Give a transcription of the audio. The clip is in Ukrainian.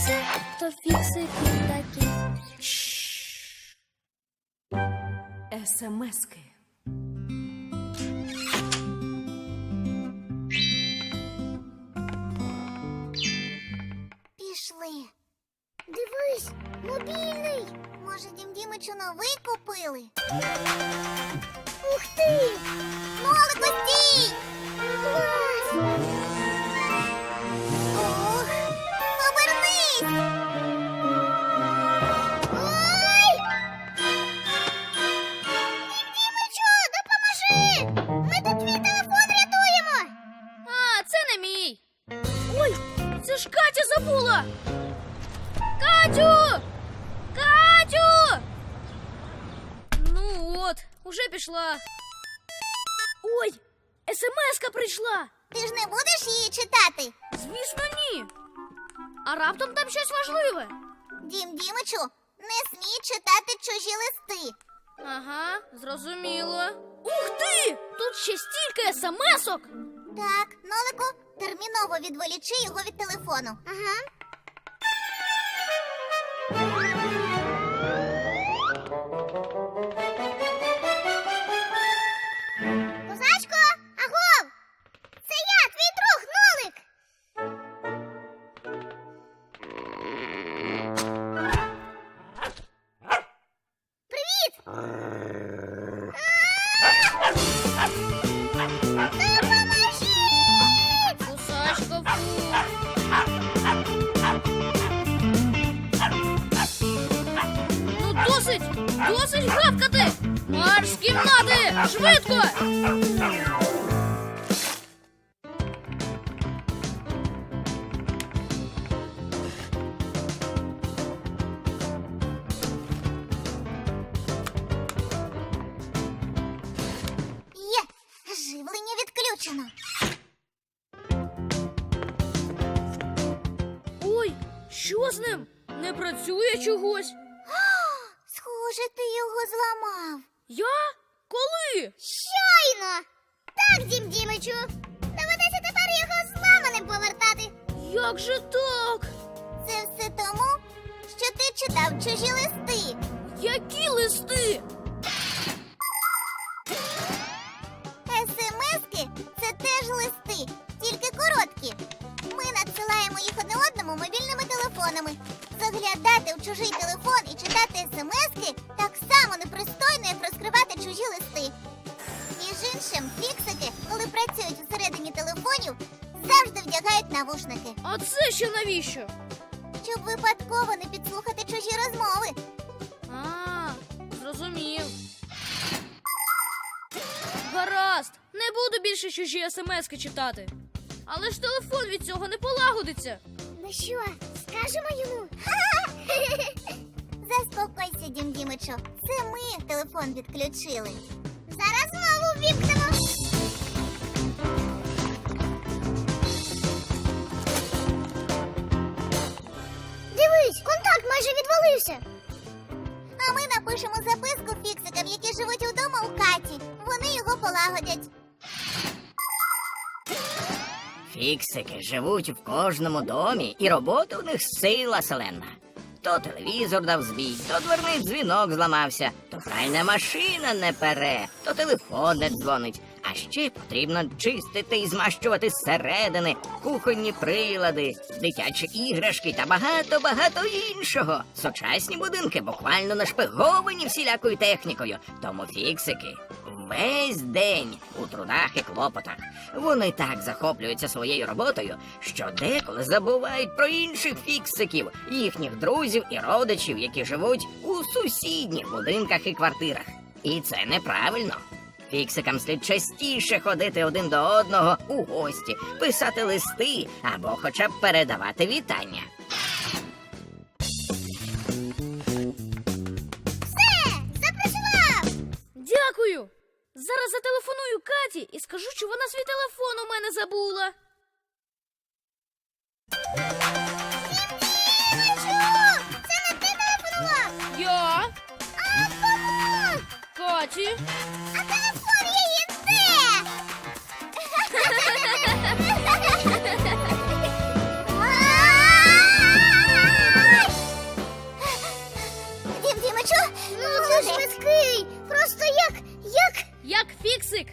дізнатися, то фіксики такі. СМСки. Пішли. Дивись, мобільний. Може, дім Дімичу новий купили? Це ж Катя забула. Катю! Катю! Ну от, уже пішла. Ой, смс-ка прийшла. Ти ж не будеш її читати? Звісно, ні. А раптом там щось важливе. Дім Дімичу, не смій читати чужі листи. Ага, зрозуміло. Ух ти! Тут ще стільки смс-ок. Так, Нолику, терміново відволічи його від телефону. Ага. Досить! Гавкати! Марш з кімнати! Швидко! Є, живлення відключено. Ой, що з ним? Не працює чогось. Схоже, ти його зламав. Я? Коли? Щойно! Так, Дім Дімичу. Доведеться тепер його зламаним повертати. Як же так? Це все тому, що ти читав чужі листи. Які листи? СМСки це теж листи, тільки короткі. Ми надсилаємо їх одне одному мобільними телефонами. Заглядати в чужий телефон і читати смски так само непристойно, як розкривати чужі листи. Між іншим, фіксики, коли працюють всередині телефонів, завжди вдягають навушники, А це ще навіщо? щоб випадково не підслухати чужі розмови. А, зрозумів. Гаразд, не буду більше чужі смски читати. Але ж телефон від цього не полагодиться. Ну що, скажемо йому? Заспокойся, Дім Дімичу. Це ми телефон відключили. Зараз знову ввімкнемо. Дивись, контакт майже відвалився. А ми напишемо записку фіксикам, які живуть удома у Каті. Вони його полагодять. Фіксики живуть в кожному домі, і робота у них сила селена. То телевізор дав збій, то дверний дзвінок зламався, то пральна машина не пере, то телефон не дзвонить. А ще потрібно чистити і змащувати зсередини, кухонні прилади, дитячі іграшки та багато-багато іншого. Сучасні будинки буквально нашпиговані всілякою технікою, тому фіксики весь день у трудах і клопотах. Вони так захоплюються своєю роботою, що деколи забувають про інших фіксиків, їхніх друзів і родичів, які живуть у сусідніх будинках і квартирах. І це неправильно. Фіксикам слід частіше ходити один до одного у гості, писати листи або хоча б передавати вітання. Все, запрацював! Дякую. Зараз зателефоную Каті і скажу, що вона свій телефон у мене забула. Мілочок, це не ти телефонував! Каті. А, швидкий, просто як, як. Як фіксик.